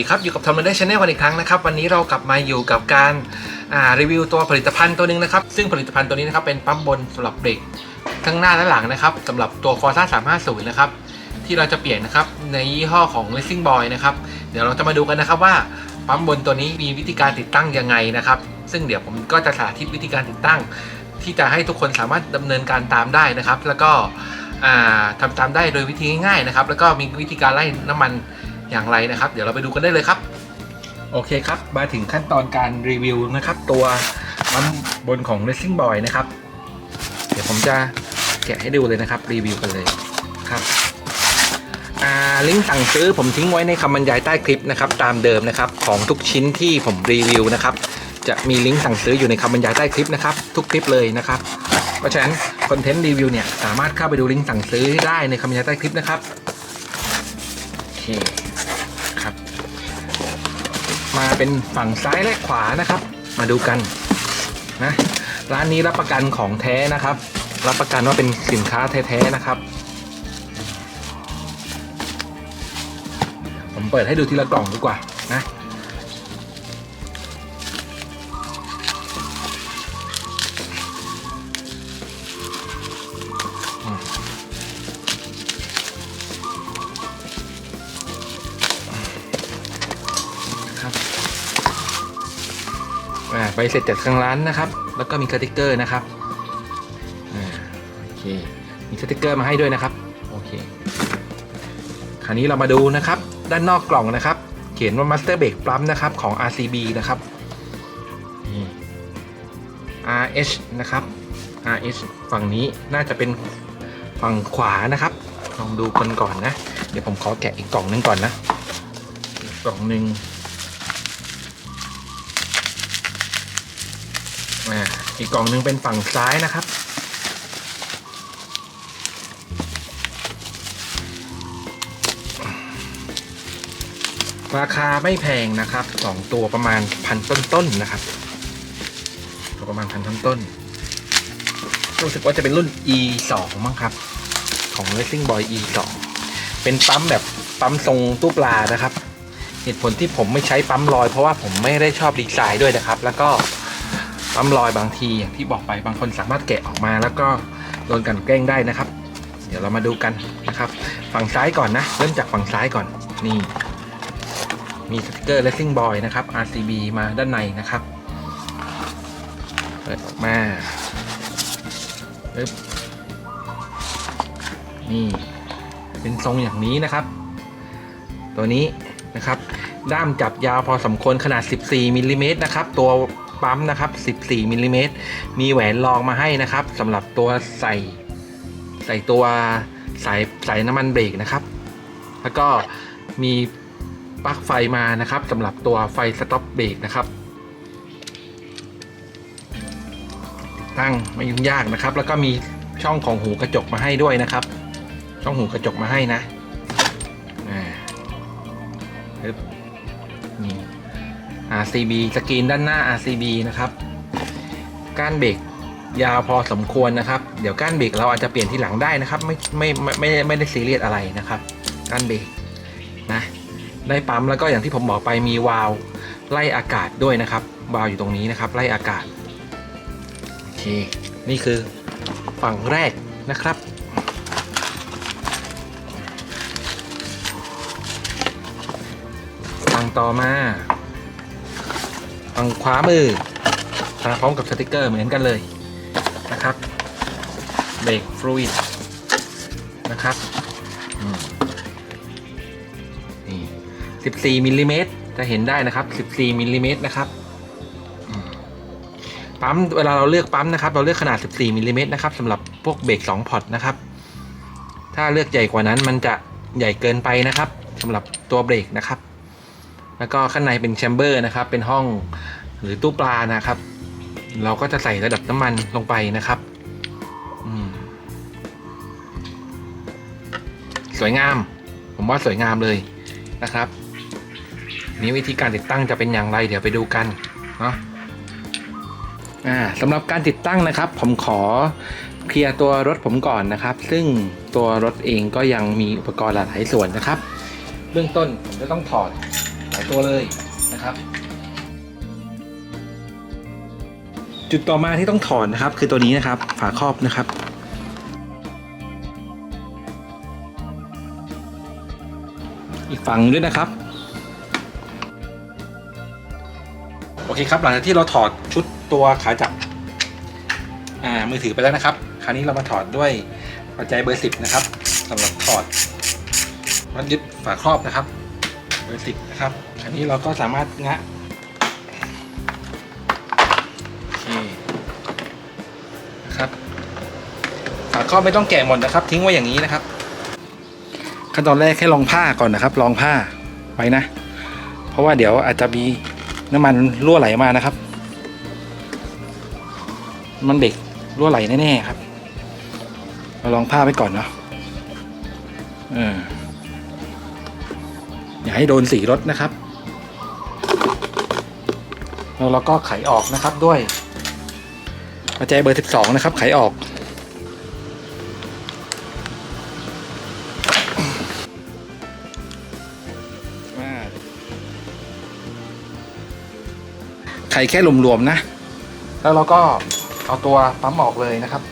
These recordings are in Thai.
ดีครับ อยู่กับทอมเดอร์ชาแนลกันอีกครั้งนะครับ วันนี้เรากลับมาอยู่กับการรีวิวตัวผลิตภัณฑ์ตัวหนึ่งนะครับ ซึ่งผลิตภัณฑ์ตัวนี้นะครับเป็นปั๊มบนสำหรับเบรกทั้งหน้าและหลังนะครับสำหรับตัว Forza 350 นะครับ ที่เราจะเปลี่ยนนะครับในยี่ห้อของ Racing Boy นะครับ เดี๋ยวเราจะมาดูกันนะครับว่าปั๊มบนตัวนี้มีวิธีการติดตั้งยังไงนะครับ ซึ่งเดี๋ยวผมก็จะสาธิตวิธีการติดตั้ง ที่จะให้ทุกคนสามารถดำเนินการตามได้นะครับ แล้วก็อ่าทำตามได้โดยวิธีง่ายๆนะครับ แล้วก็มีวิธีการไล่น้ำมัน อย่างไรนะครับ เดี๋ยวเราไปดูกันได้เลยครับ โอเคครับ มาถึงขั้นตอนการรีวิวนะครับ ตัวปั๊มบนของ Racing Boy นะครับ เดี๋ยวผมจะแกะให้ดูเลยนะครับ รีวิวกันเลยครับอ่าลิงก์สั่งซื้อผมทิ้งไว้ในคำบรรยายใต้คลิปนะครับ ตามเดิมนะครับ ของทุกชิ้นที่ผมรีวิวนะครับ จะมีลิงก์สั่งซื้ออยู่ในคำบรรยายใต้คลิปนะครับ ทุกคลิปเลยนะครับ เพราะฉะนั้นคอนเทนต์รีวิวเนี่ย สามารถเข้าไปดูลิงก์สั่งซื้อได้ในคำบรรยายใต้คลิปนะครับโอเค มาเป็นฝั่งซ้ายและขวานะครับ มาดูกันนะร้านนี้รับประกันของแท้นะครับ รับประกันว่าเป็นสินค้าแท้ๆนะครับ ผมเปิดให้ดูทีละกล่องดีกว่านะ อ่าใบเสร็จจากทางร้านนะครับ แล้วก็มีสติกเกอร์นะครับอ่าโอเคมีสติกเกอร์มาให้ด้วยนะครับโอเคคราวนี้เรามาดูนะครับ ด้านนอกกล่องนะครับ เขียนว่า Master b r a k e Plum นะครับของ RCB นะครับ RH นะครับ RH ฝั่งนี้น่าจะเป็นฝั่งขวานะครับ ลองดูกันก่อนนะ เดี๋ยวผมขอแกะอีกกล่องหนึงก่อนนะอีกกล่องหนึ่ง อีกกล่องหนึ่งเป็นฝั่งซ้ายนะครับ ราคาไม่แพงนะครับสองตัวประมาณพันต้นๆนะครับ ตัวประมาณพันต้นๆรู้สึกว่าจะเป็นรุ่น e 2มั้งครับ ของ Racing Boy e 2เป็นปั๊มแบบปั๊มทรงตู้ปลานะครับ เหตุผลที่ผมไม่ใช้ปั๊มลอยเพราะว่าผมไม่ได้ชอบดีไซน์ด้วยนะครับ แล้วก็ ปั๊มลอยบางทีอย่างที่บอกไปบางคนสามารถแกะออกมา แล้วก็โดนกันแกล้งได้นะครับ เดี๋ยวเรามาดูกันนะครับ ฝั่งซ้ายก่อนนะ เริ่มจากฝั่งซ้ายก่อนนี่ มีสติกเกอร์ Racing Boy นะครับ RCB มาด้านในนะครับเปิดออกมาปึ๊บนี่เป็นทรงอย่างนี้นะครับ ตัวนี้นะครับ ด้ามจับยาวพอสมควรขนาด 14มิลลิเมตรนะครับ ตัว ปั๊มนะครับ 14มิลลิเมตรมีแหวนรองมาให้นะครับสำหรับตัวใส่ใส่ตัวสายสายน้ำมันเบรกนะครับ แล้วก็มีปลั๊กไฟมานะครับสำหรับตัวไฟสต็อปเบรกนะครับติดตั้งไม่ยุ่งยากนะครับ แล้วก็มีช่องของหูกระจกมาให้ด้วยนะครับ ช่องหูกระจกมาให้นะอ่าปึ๊บนี่ RCB สกรีนด้านหน้า RCB นะครับก้านเบรกยาวพอสมควรนะครับ เดี๋ยวก้านเบรกเราอาจจะเปลี่ยนที่หลังได้นะครับไม่ไม่ไม่ไม่ไม่ได้ซีเรียสอะไรนะครับก้านเบรกนะได้ปั๊มแล้วก็อย่างที่ผมบอกไปมีวาล์วไล่อากาศด้วยนะครับวาล์วอยู่ตรงนี้นะครับ ไล่อากาศโอเคนี่คือฝั่งแรกนะครับ ฝั่งต่อมา ฝั่งขวามือมาพร้อมกับสติกเกอร์เหมือนกันเลยนะครับเบรกฟลูอิดนะครับนี่14มิลลิเมตรจะเห็นได้นะครับ14มิลลิเมตรนะครับปั๊มเวลาเราเลือกปั๊มนะครับ เราเลือกขนาด 14มิลลิเมตรนะครับสำหรับพวกเบรก2พอร์ตนะครับ ถ้าเลือกใหญ่กว่านั้นมันจะใหญ่เกินไปนะครับสำหรับตัวเบรกนะครับ แล้วก็ข้างในเป็นแชมเบอร์นะครับ เป็นห้อง หรือตู้ปลานะครับ เราก็จะใส่ระดับน้ำมันลงไปนะครับสวยงาม ผมว่าสวยงามเลยนะครับ นี้วิธีการติดตั้งจะเป็นอย่างไร เดี๋ยวไปดูกันเนาะสำหรับการติดตั้งนะครับ ผมขอเคลียร์ตัวรถผมก่อนนะครับ ซึ่งตัวรถเองก็ยังมีอุปกรณ์หลายส่วนนะครับ เบื้องต้นผมจะต้องถอดหลายตัวเลยนะครับ จุดต่อมาที่ต้องถอดนะครับ คือตัวนี้นะครับ ฝาครอบนะครับ อีกฝั่งด้วยนะครับ โอเคครับ หลังจากที่เราถอดชุดตัวขาจับอ่ามือถือไปแล้วนะครับ คราวนี้เรามาถอดด้วยปัจจัยเบอร์สิบนะครับสำหรับถอดมัดยึดฝาครอบนะครับ เบอร์สิบนะครับ คราวนี้เราก็สามารถงะ ฝาไม่ต้องแกะหมดนะครับ ทิ้งไว้อย่างนี้นะครับ ขั้นตอนแรกแค่ลองผ้าก่อนนะครับ ลองผ้าไว้นะ เพราะว่าเดี๋ยวอาจจะมีน้ำมันรั่วไหลมานะครับ มันเบรกรั่วไหลแน่ๆครับเราลองผ้าไปก่อนเนาะเอออย่าให้โดนสีรถนะครับแล้วเราก็ไขออกนะครับด้วยปัจจัยเบอร์ 12 นะครับ ไขออก ไขแค่หลวมๆนะ แล้วเราก็เอาตัวปั๊มออกเลยนะครับ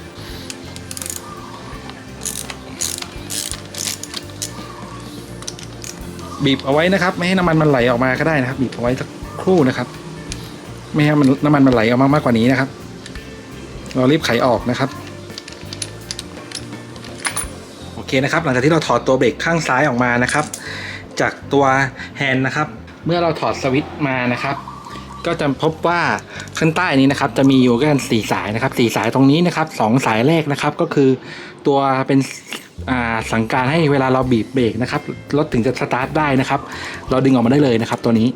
บีบเอาไว้นะครับ ไม่ให้น้ำมันมันไหลออกมาก็ได้นะครับ บีบเอาไว้สักครู่นะครับ ไม่ให้มันน้ำมันมันไหลออกมามากกว่านี้นะครับ เรารีบไขออกนะครับโอเคนะครับ หลังจากที่เราถอดตัวเบรกข้างซ้ายออกมานะครับ จากตัวแฮนด์นะครับ เมื่อเราถอดสวิตช์มานะครับ ก็จะพบว่าข้างใต้นี้นะครับจะมีอยู่กันสี่สายนะครับสี่สายตรงนี้นะครับสองสายแรกนะครับก็คือตัวเป็นสั่งการให้เวลาเราบีบเบรกนะครับรถถึงจะสตาร์ทได้นะครับ เราดึงออกมาได้เลยนะครับตัวนี้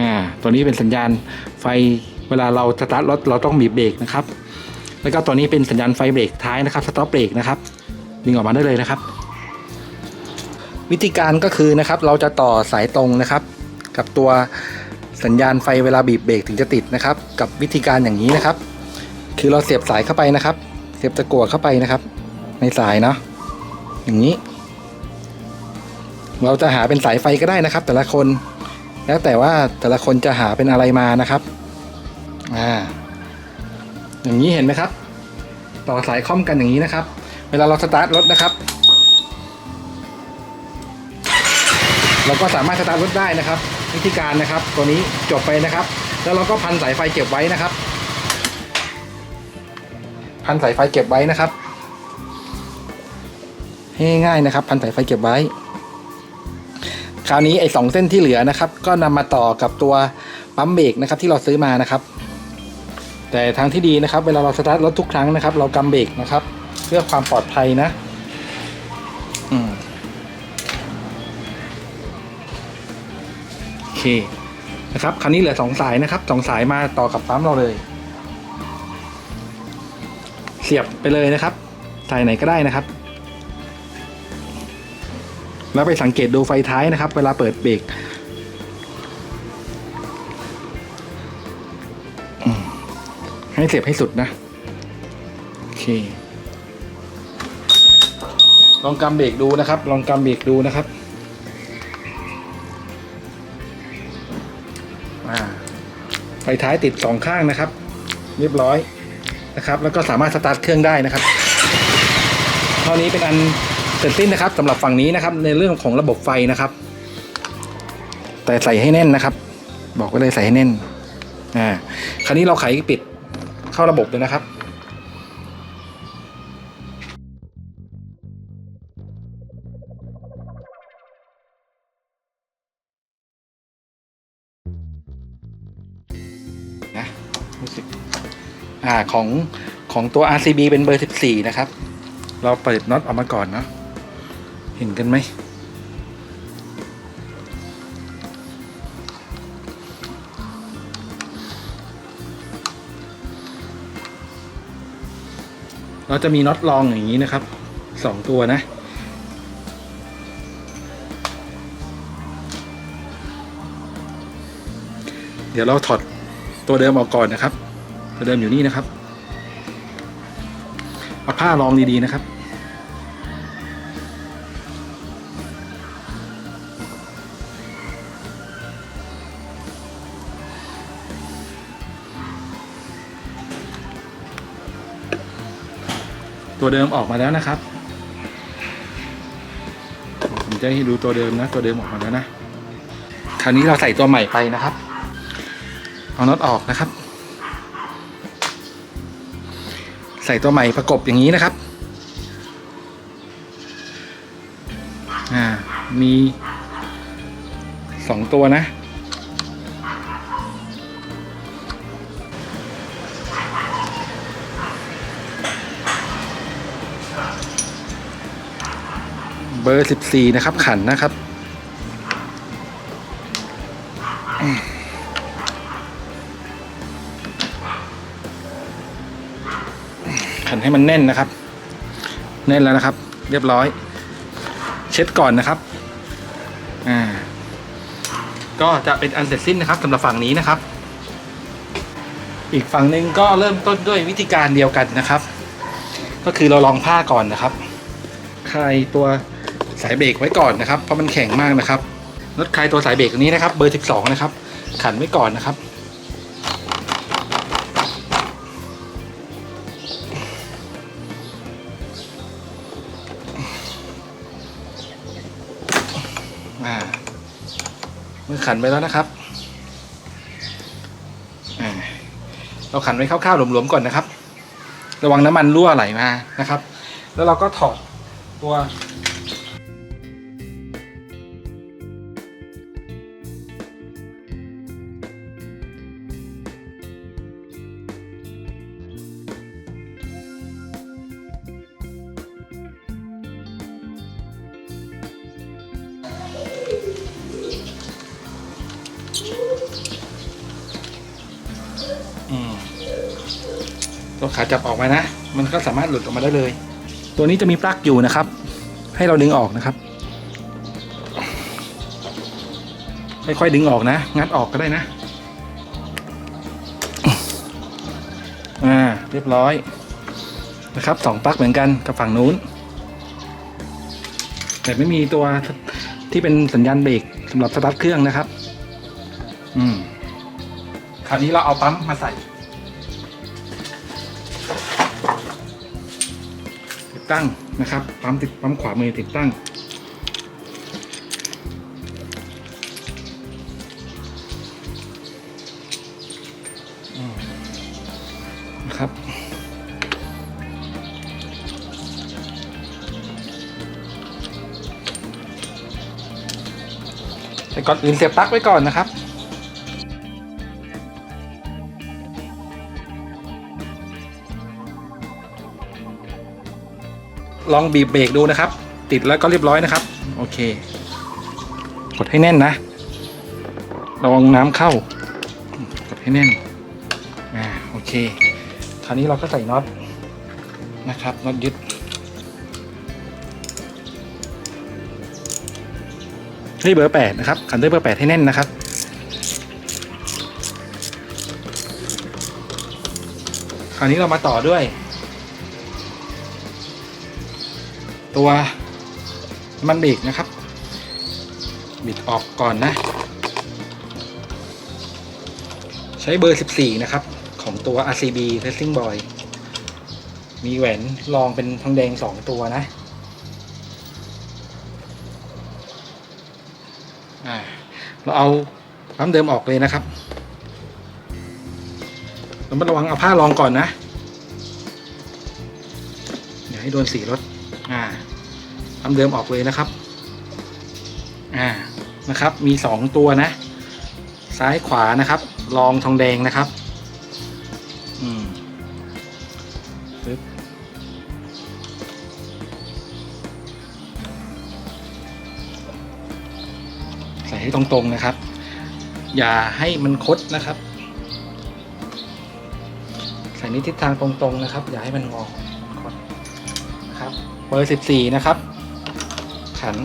อ่าตัวนี้เป็นสัญญาณไฟเวลาเราสตาร์ทรถเราต้องบีบเบรกนะครับ แล้วก็ตัวนี้เป็นสัญญาณไฟเบรกท้ายนะครับสต็อปเบรกนะครับดึงออกมาได้เลยนะครับ วิธีการก็คือนะครับเราจะต่อสายตรงนะครับ กับตัวสัญญาณไฟเวลาบีบเบรกถึงจะติดนะครับ กับวิธีการอย่างนี้นะครับ คือเราเสียบสายเข้าไปนะครับ เสียบตะกั่วเข้าไปนะครับ ในสายเนาะอย่างนี้ เราจะหาเป็นสายไฟก็ได้นะครับ แต่ละคน แล้วแต่ว่าแต่ละคนจะหาเป็นอะไรมานะครับอ่าอย่างนี้เห็นไหมครับ ต่อสายคล่อมกันอย่างนี้นะครับ เวลาเราสตาร์ทรถนะครับเราก็สามารถสตาร์ทรถได้นะครับ วิธีการนะครับ ตัวนี้จบไปนะครับ แล้วเราก็พันสายไฟเก็บไว้นะครับ พันสายไฟเก็บไว้นะครับให้ง่ายๆนะครับ พันสายไฟเก็บไว้ คราวนี้ไอ้สองเส้นที่เหลือนะครับ ก็นำมาต่อกับตัวปั๊มเบรกนะครับ ที่เราซื้อมานะครับ แต่ทางที่ดีนะครับ เวลาเราสตาร์ทรถทุกครั้งนะครับ เรากำเบรกนะครับ เพื่อความปลอดภัยนะ อืม เคนะครับคราวนี้เหลือสองสายนะครับสองสายมาต่อกับปั๊มเราเลย เสียบไปเลยนะครับ สายไหนก็ได้นะครับ แล้วไปสังเกตดูไฟท้ายนะครับ เวลาเปิดเบรกให้เสียบให้สุดนะโอเคลองกำเบรกดูนะครับ ลองกำเบรกดูนะครับ ไฟท้ายติดสองข้างนะครับ เรียบร้อยนะครับ แล้วก็สามารถสตาร์ทเครื่องได้นะครับเท่านี้เป็นอันเสร็จสิ้นนะครับสำหรับฝั่งนี้นะครับ ในเรื่องของระบบไฟนะครับ แต่ใส่ให้แน่นนะครับ บอกไว้เลยใส่ให้แน่นอ่าคราวนี้เราไขปิดเข้าระบบเลยนะครับ อ่าของของตัว RCB เป็นเบอร์ 14 นะครับ เราเปิดน็อตออกมาก่อนเนาะเห็นกันไหมเราจะมีน็อตรองอย่างนี้นะครับสองตัวนะเดี๋ยวเราถอดตัวเดิมออกก่อนนะครับ ตัวเดิมอยู่นี่นะครับเอาผ้าลองดีๆนะครับ ตัวเดิมออกมาแล้วนะครับผมจะให้ดูตัวเดิมนะ ตัวเดิมออกมาแล้วนะ คราวนี้เราใส่ตัวใหม่ไปนะครับ เอาน็อตออกนะครับ ใส่ตัวใหม่ประกบอย่างนี้นะครับอ่ามีสองตัวนะ เบอร์สิบสี่นะครับขันนะครับ มันแน่นนะครับ แน่นแล้วนะครับ เรียบร้อย เช็ดก่อนนะครับอ่าก็จะเป็นอันเสร็จสิ้นนะครับสำหรับฝั่งนี้นะครับ อีกฝั่งหนึ่งก็เริ่มต้นด้วยวิธีการเดียวกันนะครับ ก็คือเราลองผ้าก่อนนะครับคลายตัวสายเบรกไว้ก่อนนะครับเพราะมันแข็งมากนะครับรถคลายตัวสายเบรกตรงนี้นะครับ เบอร์ 12 นะครับ ขันไว้ก่อนนะครับ ขันไปแล้วนะครับเราขันไว้คร่าวๆหลวมๆก่อนนะครับ ระวังน้ำมันรั่วไหลมานะครับ แล้วเราก็ถอดตัว ตัวขาจับออกมานะ มันก็สามารถหลุดออกมาได้เลย ตัวนี้จะมีปลั๊กอยู่นะครับ ให้เราดึงออกนะครับ ค่อยๆดึงออกนะ งัดออกก็ได้นะ อ่า เรียบร้อยนะครับสองปลั๊กเหมือนกันกับฝั่งนู้น แต่ไม่มีตัวที่เป็นสัญญาณเบรกสำหรับสตาร์ทเครื่องนะครับ อืม คราวนี้เราเอาปั๊มมาใส่ ตั้งนะครับ ปั๊มติดปั๊มขวามือติดตั้ง นะครับ แต่ก่อนอื่นเสียบปลั๊กไว้ก่อนนะครับ ลองบีบเบรกดูนะครับ ติดแล้วก็เรียบร้อยนะครับ โอเค กดให้แน่นนะระวังน้ำเข้า กดให้แน่น อ่า โอเค คราวนี้เราก็ใส่น็อตนะครับ น็อตยึด ให้เบอร์แปดนะครับ ขันด้วยเบอร์แปดให้แน่นนะครับ คราวนี้เรามาต่อด้วย ตัวมันเบรกนะครับ บิดออกก่อนนะ ใช้เบอร์ 14 นะครับ ของตัว RCB Racing Boy มีแหวนรองเป็นทองแดง 2 ตัวนะเราเอาปั๊มเดิมออกเลยนะครับเรามาระวังเอาผ้ารองก่อนนะอย่าให้โดนสีรถ อ่า ทำเดิมออกเลยนะครับ อ่า นะครับ มีสองตัวนะ ซ้ายขวานะครับ รองทองแดงนะครับ อืมปึ๊บใส่ให้ตรงๆนะครับ อย่าให้มันคดนะครับ ใส่ในทิศทางตรงๆนะครับ อย่าให้มันงอคดนะครับ เบอร์สิบสี่นะครับ ขัน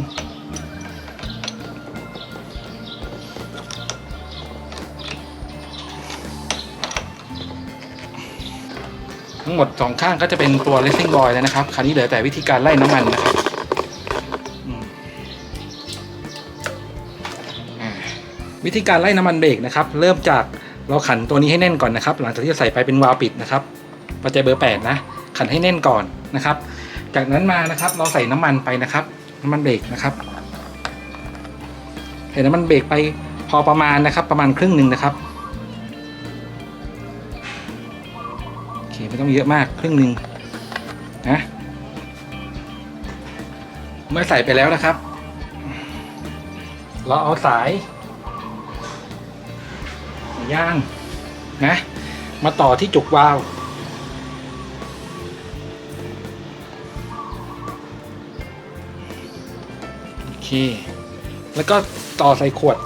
ทั้งหมดสองข้างก็จะเป็นตัว racing boy แล้วนะครับ คราวนี้เหลือแต่วิธีการไล่น้ำมันนะครับวิธีการไล่น้ำมันเบรกนะครับ เริ่มจากเราขันตัวนี้ให้แน่นก่อนนะครับ หลังจากที่ใส่ไปเป็นวาล์วปิดนะครับปัจจัยเบอร์ 8 นะ ขันให้แน่นก่อนนะครับ จากนั้นมานะครับเราใส่น้ำมันไปนะครับ น้ำมันเบรกนะครับใส่น้ำมันเบรกไปพอประมาณนะครับ ประมาณครึ่งหนึ่งนะครับโอเคไม่ต้องเยอะมากครึ่งหนึ่งนะเมื่อใส่ไปแล้วนะครับ เราเอาสายย่างนะมาต่อที่จุกวาล์ว แล้วก็ต่อใส่ขวด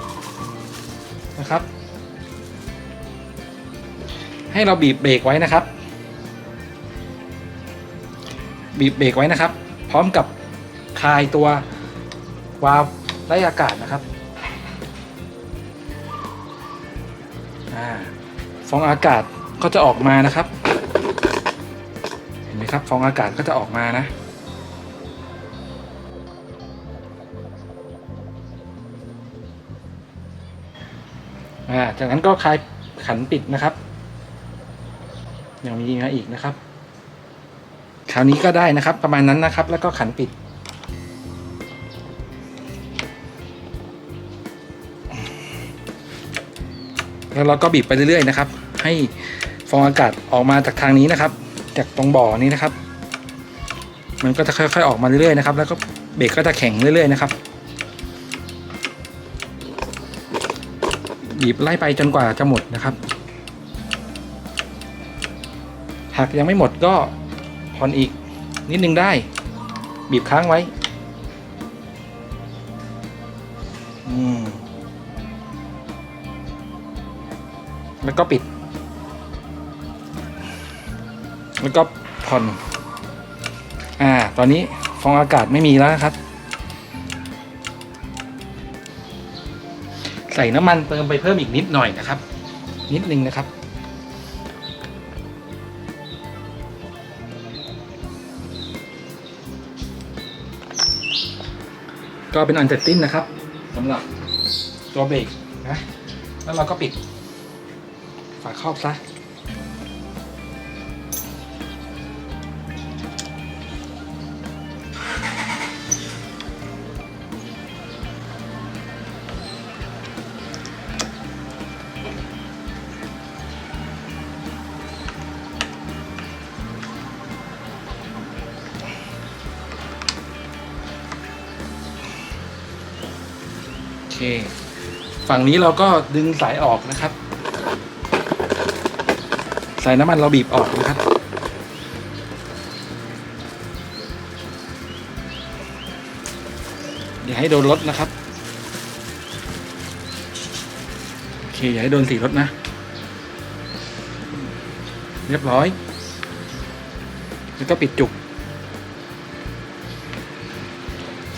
นะครับ ให้เราบีบเบรกไว้นะครับ บีบเบรกไว้นะครับ พร้อมกับคลายตัววาล์วไล่อากาศนะครับอฟองอากาศก็จะออกมานะครับ เห็นไหมครับ ฟองอากาศก็จะออกมานะ อ่าจากนั้นก็คลายขันปิดนะครับยังมีมาอีกนะครับ คราวนี้ก็ได้นะครับ ประมาณนั้นนะครับ แล้วก็ขันปิด แล้วเราก็บีบไปเรื่อยๆนะครับ ให้ฟองอากาศออกมาจากทางนี้นะครับ จากตรงบ่อนี้นะครับ มันก็จะค่อยๆออกมาเรื่อยๆนะครับ แล้วก็เบรกก็จะแข็งเรื่อยๆนะครับ บีบไล่ไปจนกว่าจะหมดนะครับ หากยังไม่หมดก็ผ่อนอีกนิดนึงได้ บีบค้างไว้แล้วก็ปิด แล้วก็ผ่อน อ่า ตอนนี้ฟองอากาศไม่มีแล้วครับ ใส่น้ำมันเติมไปเพิ่มอีกนิดหน่อยนะครับ นิดนึงนะครับก็เป็นอันเสร็จสิ้นนะครับสำหรับตัวเบรกนะแล้วเราก็ปิดฝาครอบซะ เค ฝั่งนี้เราก็ดึงสายออกนะครับ สายน้ำมันเราบีบออกนะครับ อย่าให้โดนรถนะครับ โอเค อย่าให้โดนสีรถนะ เรียบร้อย แล้วก็ปิดจุก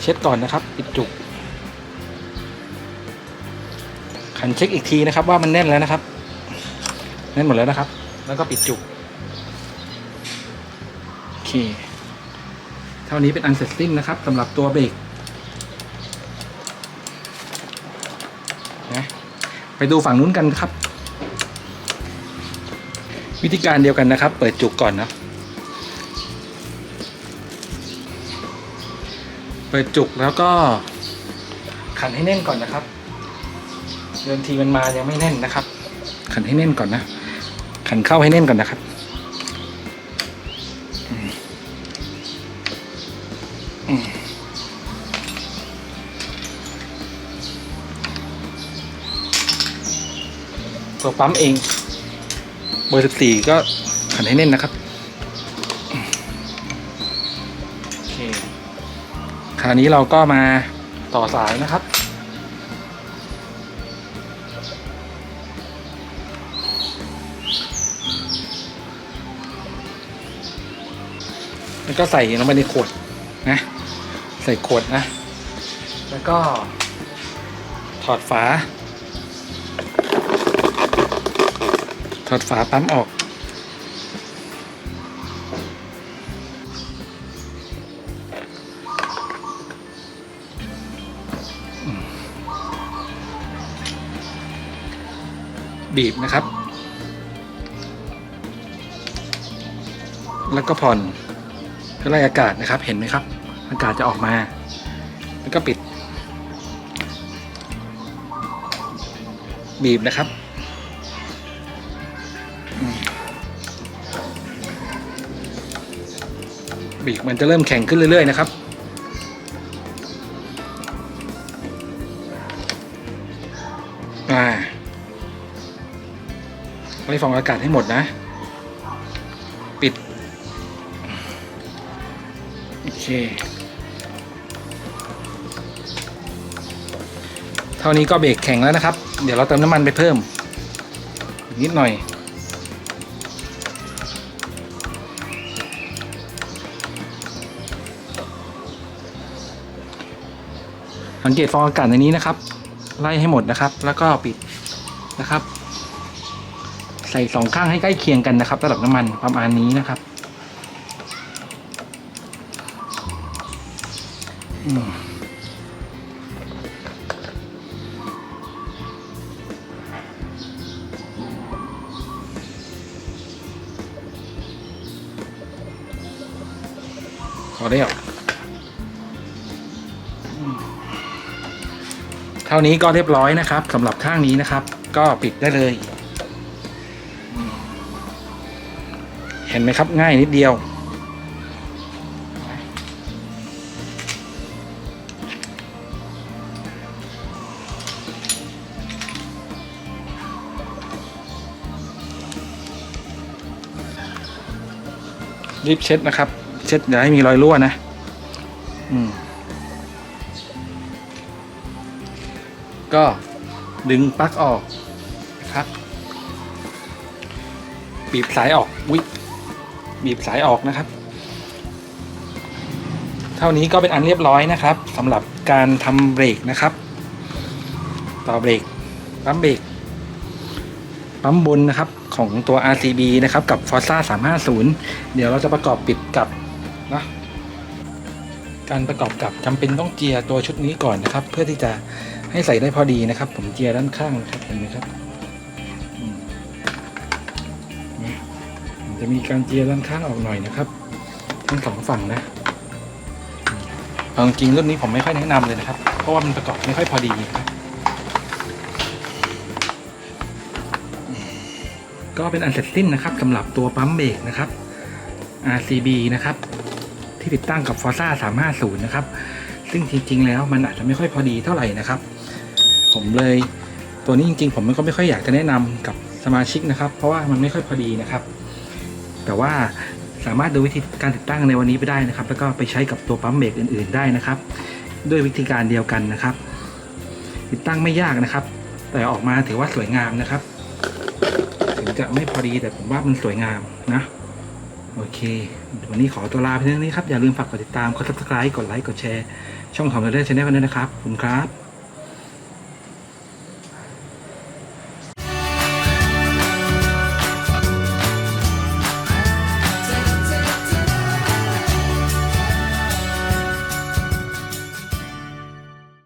เช็ดก่อนนะครับ ปิดจุก ขันเช็คอีกทีนะครับ ว่ามันแน่นแล้วนะครับ แน่นหมดแล้วนะครับ แล้วก็ปิดจุกโอเค เท่านี้เป็นอันเสร็จสิ้นนะครับสำหรับตัวเบรกนะไปดูฝั่งนู้นกันครับ วิธีการเดียวกันนะครับ เปิดจุกก่อนนะเปิดจุกแล้วก็ขันให้แน่นก่อนนะครับ เดิมทีมันมายังไม่แน่นนะครับ ขันให้แน่นก่อนนะ ขันเข้าให้แน่นก่อนนะครับตัวปั๊มเอง เบอร์สิบสี่ก็ขันให้แน่นนะครับโอเคคราวนี้เราก็มาต่อสายนะครับ ก็ใส่ลงไปในขวดนะ ใส่ขวดนะ แล้วก็ ถอดฝา ถอดฝาปั๊มออก บีบนะครับ แล้วก็ผ่อน ก็ไล่อากาศนะครับ เห็นไหมครับ อากาศจะออกมา แล้วก็ปิด บีบนะครับบีบมันจะเริ่มแข็งขึ้นเรื่อย ๆ นะครับ อ่าไล่ฟองอากาศให้หมดนะ เคเท่านี้ก็เบรกแข็งแล้วนะครับ เดี๋ยวเราเติมน้ำมันไปเพิ่ม นิดหน่อย สังเกตฟองอากาศในนี้นะครับ ไล่ให้หมดนะครับ แล้วก็ปิดนะครับ ใส่สองข้างให้ใกล้เคียงกันนะครับระดับน้ำมันประมาณนี้นะครับ พอได้หรออืมเท่านี้ก็เรียบร้อยนะครับสำหรับข้างนี้นะครับ ก็ปิดได้เลย เห็นไหมครับง่ายนิดเดียว รีบเช็ดนะครับ เช็ดอย่าให้มีรอยรั่วนะ อืม ก็ดึงปลั๊กออกนะครับบีบสายออกวิบีบสายออกนะครับ เท่านี้ก็เป็นอันเรียบร้อยนะครับสำหรับการทำเบรกนะครับ ต่อเบรกปั๊มเบรก ปั๊มบนนะครับของตัว RCB นะครับกับ Forza 350 เดี๋ยวเราจะประกอบปิดกับนะการประกอบกับจำเป็นต้องเจียตัวชุดนี้ก่อนนะครับ เพื่อที่จะให้ใส่ได้พอดีนะครับ ผมเจียด้านข้างนะครับเห็นไหมครับจะมีการเจียด้านข้างออกหน่อยนะครับทั้งสองฝั่งนะเอาจริงรุ่นนี้ผมไม่ค่อยแนะนำเลยนะครับ เพราะว่ามันประกอบไม่ค่อยพอดีครับ ก็เป็นอันเสร็จสิ้นนะครับสำหรับตัวปั๊มเบรกนะครับ RCB นะครับ ที่ติดตั้งกับ Forza 350 นะครับ ซึ่งจริง ๆ แล้วมันอาจจะไม่ค่อยพอดีเท่าไหร่นะครับ ผมเลยตัวนี้จริง ๆ ผมก็ไม่ค่อยอยากจะแนะนำกับสมาชิกนะครับ เพราะว่ามันไม่ค่อยพอดีนะครับ แต่ว่าสามารถดูวิธีการติดตั้งในวันนี้ไปได้นะครับ แล้วก็ไปใช้กับตัวปั๊มเบรกอื่น ๆ ได้นะครับ ด้วยวิธีการเดียวกันนะครับ ติดตั้งไม่ยากนะครับ แต่ออกมาถือว่าสวยงามนะครับ ถึงจะไม่พอดีแต่ผมว่ามันสวยงามนะโอเค วันนี้ขอตัวลาไปเท่านี้ครับ อย่าลืมฝากกดติดตาม กด subscribe กดไลค์ กดแชร์ ช่องของเราได้ชแนลกันด้วยนะครับขอบคุณครับ